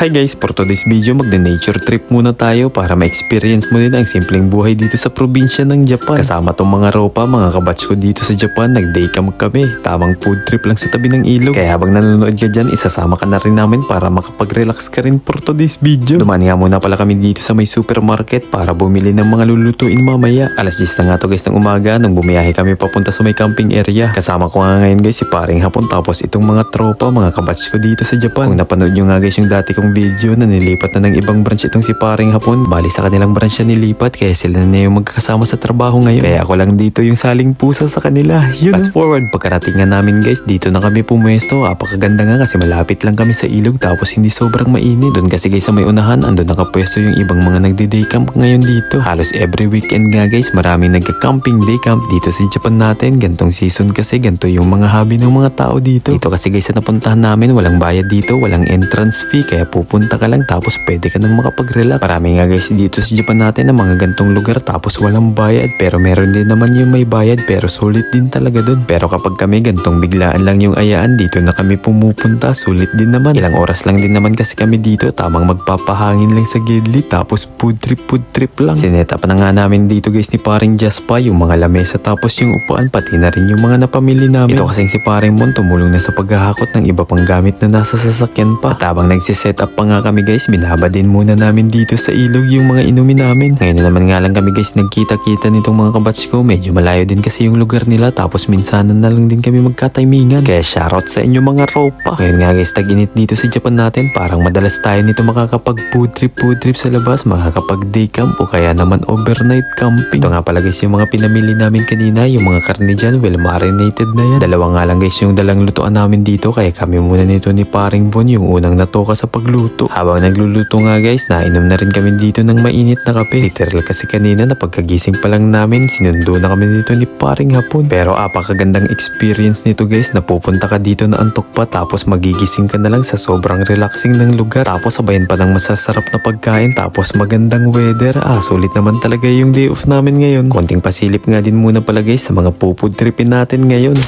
Hi guys, for today's video magna-nature trip muna tayo para ma-experience mo din ang simpleng buhay dito sa probinsya ng Japan. Kasama tong mga ropa, mga kabatch ko dito sa Japan, nag-day camp kami. Tamang food trip lang sa tabi ng ilog. Kaya habang nanonood ka dyan, isasama ka na rin namin para makapag-relax ka rin for today's video. Dumaan nga muna pala kami dito sa may supermarket para bumili ng mga lulutuin mamaya. Alas 10 na nga to guys ng umaga nung bumiyahe kami papunta sa may camping area. Kasama ko nga ngayon guys si paring hapon tapos itong mga tropa, mga kabatch ko dito sa Japan. Kung napanood nyo nga guys yung dati kong video na nilipat na ng ibang branch itong si paring hapon. Bali sa kanilang branch siya nilipat kaya sila na yung magkakasama sa trabaho ngayon. Kaya ako lang dito yung saling pusa sa kanila. Yun. Fast forward, pagkarating nga namin guys, dito na kami pumuesto. Apakaganda nga kasi malapit lang kami sa ilog tapos hindi sobrang mainit. Doon kasi guys sa may unahan, andun nakapwesto yung ibang mga nagde-day camp ngayon dito. Halos every weekend nga guys, maraming nagka-camping day camp dito sa Japan natin. Gantong season kasi, ganto yung mga hobby ng mga tao dito. Dito kasi guys sa napuntahan namin, walang bayad dito, walang entrance fee. Kaya pupunta ka lang tapos pwede ka nang makapag-relax. Marami nga guys dito sa Japan natin ng mga gantong lugar tapos walang bayad. Pero meron din naman yung may bayad pero sulit din talaga dun. Pero kapag kami gantong biglaan lang yung ayaan, dito na kami pumupunta, sulit din naman. Ilang oras lang din naman kasi kami dito, tamang magpapahangin lang sa gidli tapos food trip food trip lang. Sineta pa na nga namin dito guys ni paring Jaspa yung mga lamesa tapos yung upuan pati na rin yung mga napamili namin. Ito kasing si paring Mon tumulong na sa paghahakot ng iba pang gamit na nasa sasakyan pa. At habang nagsiset up pa nga kami guys, binaba din muna namin dito sa ilog yung mga inumin namin. Ngayon na naman nga lang kami guys nagkita-kita nitong mga kabatch ko. Medyo malayo din kasi yung lugar nila tapos minsanan na lang din kami magkatimingan. Kaya shoutout sa inyo mga ropa. Ngayon nga guys, tag-init dito sa Japan natin. Parang madalas tayo nito makakapag food trip food trip sa labas, makakapag day camp o kaya naman overnight camping. Ito nga pala guys yung mga pinamili namin kanina, yung mga karne dyan, well marinated na yan. Dalawa nga lang guys yung dalang lutuan namin dito kaya kami muna nito ni paring Bon yung unang natoka sa pagluto. Habang nagluluto nga guys, nainom na rin kami dito ng mainit na kape. Literal kasi kanina na pagkagising pa lang namin, sinundo na kami dito ni paring hapon. Pero apakagandang experience nito guys, na pupunta ka dito na antok pa tapos magigising ka na lang sa sobrang relaxing ng lugar. Tapos sabayan pa ng masasarap na pagkain tapos magandang weather. Ah, sulit naman talaga yung day off namin ngayon. Konting pasilip nga din muna pala guys sa mga pupud tripin natin ngayon.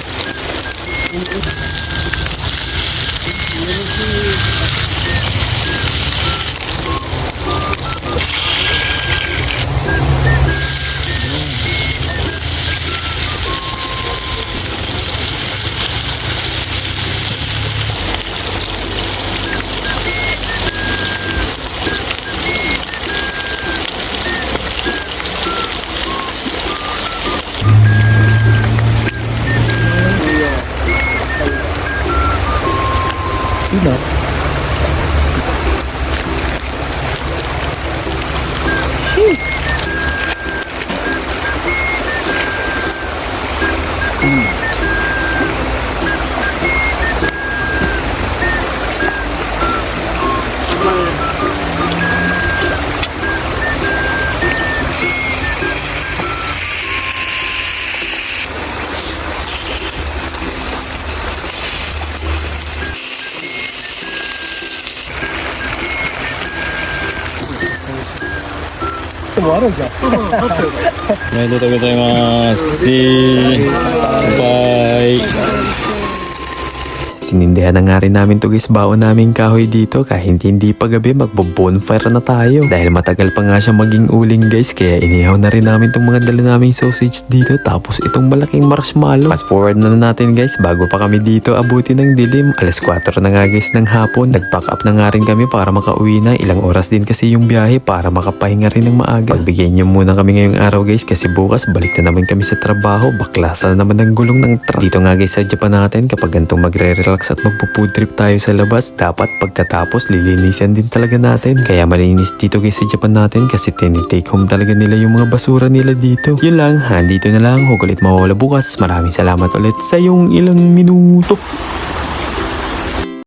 you know, くてもじゃん。おめでとうございます。Sinindihan na nga rin namin to guys baon namin kahoy dito kahit hindi, pa gabi magbo-bonfire na tayo. Dahil matagal pa nga siya maging uling guys kaya inihaw na rin namin tong mga dala naming sausage dito tapos itong malaking marshmallow. Fast forward na, na natin guys bago pa kami dito abuti ng dilim. Alas 4 na nga guys ng hapon. Nag-pack up na nga rin kami para makauwi na. Ilang oras din kasi yung biyahe para makapahinga rin ng maaga. Pagbigay niyo muna kami ngayong araw guys kasi bukas balik na naman kami sa trabaho. Baklasa na naman ng gulong ng truck. Dito nga guys sa Japan natin kapag gantong magre-relax at magpo-food trip tayo sa labas, dapat pagkatapos lilinisan din talaga natin. Kaya malinis dito guys sa Japan natin kasi tinitake home talaga nila yung mga basura nila dito. Yun lang, ha, dito na lang. Huwag ulit mawawala bukas. Maraming salamat ulit sa yung ilang minuto.